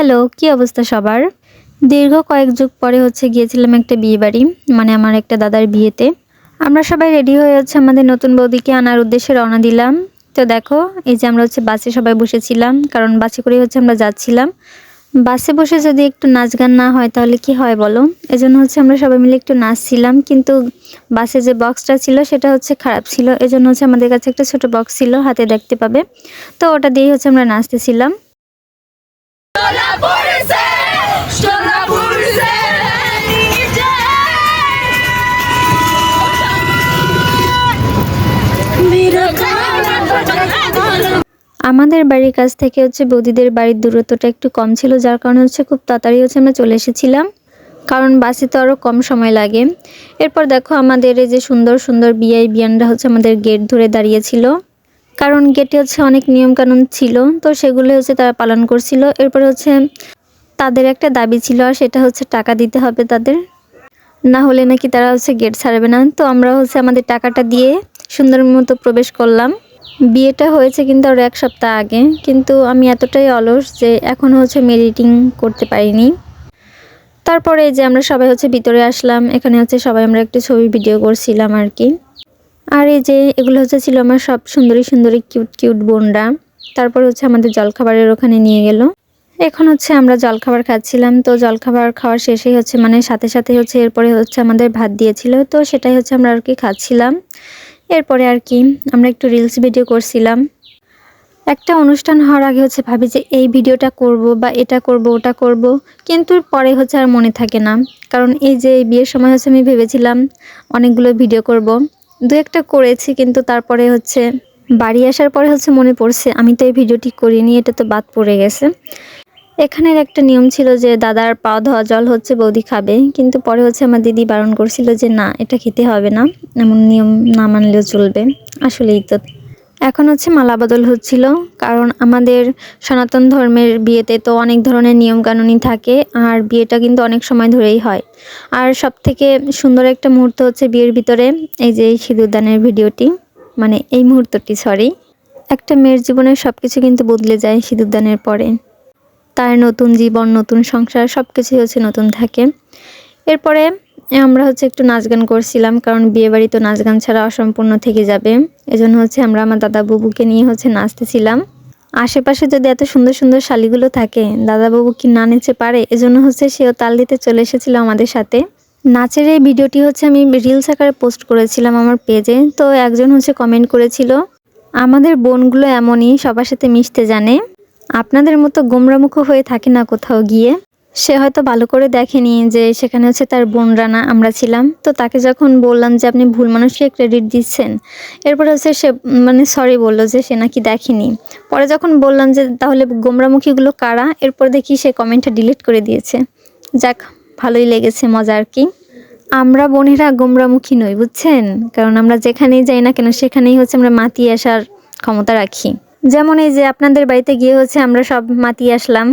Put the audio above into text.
Hello, কি অবস্থা সবার? দীর্ঘ কয়েক যুগ পরে হচ্ছে গিয়েছিলাম একটা বিয়ে বাড়ি মানে আমার একটা দাদার বিয়েতে। আমরা সবাই রেডি হয়ে হচ্ছে আমাদের নতুন বৌদিকে আনার উদ্দেশ্যে রওনা দিলাম। তো দেখো, এই যে আমরা হচ্ছে বাসে সবাই বসেছিলাম, কারণ বাসে করে হচ্ছে আমরা যাচ্ছিলাম। বাসে বসে যদি একটু নাচ গান না হয়, তাহলে কি হয় বলো? এজন্য হচ্ছে আমরা সবাই মিলে একটু নাচছিলাম, কিন্তু বাসে যে বক্সটা ছিল, সেটা হচ্ছে খারাপ ছিল। এজন্য হচ্ছে আমাদের কাছে একটা ছোট বক্স ছিল, হাতে দেখতে পাবে। তো ওটা দিয়েই হচ্ছে আমরা নাচতেছিলাম। আমাদের বাড়ির কাছ থেকে হচ্ছে বৌদিদের বাড়ির দূরত্বটা একটু কম ছিল, যার কারণে হচ্ছে খুব তাড়াতাড়ি হচ্ছে আমরা চলে এসেছিলাম। কারণ বাসে তো আরও কম সময় লাগে। এরপর দেখো আমাদের এই যে সুন্দর সুন্দর বিআই বিয়ানরা হচ্ছে আমাদের গেট ধরে দাঁড়িয়েছিল। কারণ গেটে হচ্ছে অনেক নিয়মকানুন ছিল, তো সেগুলো হচ্ছে তারা পালন করছিল। এরপরে হচ্ছে তাদের একটা দাবি ছিল, আর সেটা হচ্ছে টাকা দিতে হবে তাদের। না হলে নাকি তারা হচ্ছে গেট ছাড়বে না। তো আমরা হচ্ছে আমাদের টাকাটা দিয়ে সুন্দর মতো প্রবেশ করলাম। বিয়েটা হয়েছে কিন্তু আরও এক সপ্তাহ আগে, কিন্তু আমি এতটাই অলস যে এখন হচ্ছে মেডিটিং করতে পারিনি। তারপরে যে আমরা সবাই হচ্ছে ভিতরে আসলাম, এখানে হচ্ছে সবাই আমরা একটু ছবি ভিডিও করছিলাম আর কি। আর এই যে এগুলো হচ্ছে ছিল আমার সব সুন্দরী সুন্দরী কিউট কিউট বোনরা। তারপর হচ্ছে আমাদের জলখাবারের ওখানে নিয়ে গেল। এখন হচ্ছে আমরা জলখাবার খাচ্ছিলাম। তো জলখাবার খাওয়ার শেষেই হচ্ছে মানে সাথে সাথে হচ্ছে এরপরে হচ্ছে আমাদের ভাত দিয়েছিল। তো সেটাই হচ্ছে আমরা আর কি খাচ্ছিলাম। এরপরে আর কি আমরা একটু রিলস ভিডিও করছিলাম। একটা অনুষ্ঠান হওয়ার আগে হচ্ছে ভাবি যে এই ভিডিওটা করব বা এটা করব, ওটা করব। কিন্তু পরে হচ্ছে আর মনে থাকে না। কারণ এই যে বিয়ের সময় হচ্ছে আমি ভেবেছিলাম অনেকগুলো ভিডিও করব। দু একটা করেছি, কিন্তু তারপরে হচ্ছে বাড়ি আসার পরে হচ্ছে মনে পড়ছে, আমি তো এই ভিডিওটি করিনি, এটা তো বাদ পড়ে গেছে। এখানের একটা নিয়ম ছিল যে দাদার পা ধোয়া জল হচ্ছে বৌদি খাবে, কিন্তু পরে হচ্ছে আমার দিদি বারণ করছিল যে না, এটা খেতে হবে না, এমন নিয়ম না মানলেও চলবে, আসলেই তো এখন হচ্ছে মালা বদল হচ্ছিল, কারণ আমাদের সনাতন ধর্মের বিয়েতে তো অনেক ধরনের নিয়মকানুনই থাকে, আর বিয়েটা কিন্তু অনেক সময় ধরেই হয়। আর সব থেকে সুন্দর একটা মুহূর্ত হচ্ছে বিয়ের ভিতরে, এই যে সিঁদুরদানের ভিডিওটি মানে এই মুহূর্তটি সরি একটা মেয়ের জীবনের সব কিছু কিন্তু বদলে যায় সিঁদুরদানের পরে। তার নতুন জীবন, নতুন সংসার সব কিছুই হচ্ছে নতুন থাকে। এরপরে আমরা হচ্ছে একটু নাচ গান করছিলাম, কারণ বিয়ে বাড়ি তো নাচ গান ছাড়া অসম্পূর্ণ থেকে যাবে। এজন্য হচ্ছে আমরা আমার দাদা বাবুকে নিয়ে হচ্ছে নাচতেছিলাম। আশেপাশে যদি এত সুন্দর সুন্দর শালিগুলো থাকে, দাদা বাবু কি না নেচে পারে? এজন্য হচ্ছে সেও তাল দিতে চলে এসেছিল আমাদের সাথে। নাচের এই ভিডিওটি হচ্ছে আমি রিলস আকারে পোস্ট করেছিলাম আমার পেজে তো একজন হচ্ছে কমেন্ট করেছিল, আমাদের বোনগুলো এমনই সবার সাথে মিশতে জানে। আপনাদের মতো গোমরামুখ হয়ে থাকে না কোথাও গিয়ে। সে হয়তো ভালো করে দেখেনি যে সেখানে হচ্ছে তার বোনরা না আমরা ছিলাম। তো তাকে যখন বললাম যে আপনি ভুল মানুষকে ক্রেডিট দিচ্ছেন, এরপর হচ্ছে সে মানে সরি বলল যে সে নাকি দেখেনি। পরে যখন বললাম যে তাহলে গোমরামুখীগুলো কারা, এরপর দেখি সে কমেন্টটা ডিলিট করে দিয়েছে। যাক, ভালোই লেগেছে মজা আর কি। আমরা বোনেরা গোমরামুখী নই, বুঝছেন? কারণ আমরা যেখানেই যাই না কেন, সেখানেই হচ্ছে আমরা মাতিয়ে আসার ক্ষমতা রাখি। যেমন এই যে আপনাদের বাড়িতে গিয়ে হচ্ছে আমরা সব মাতিয়ে আসলাম।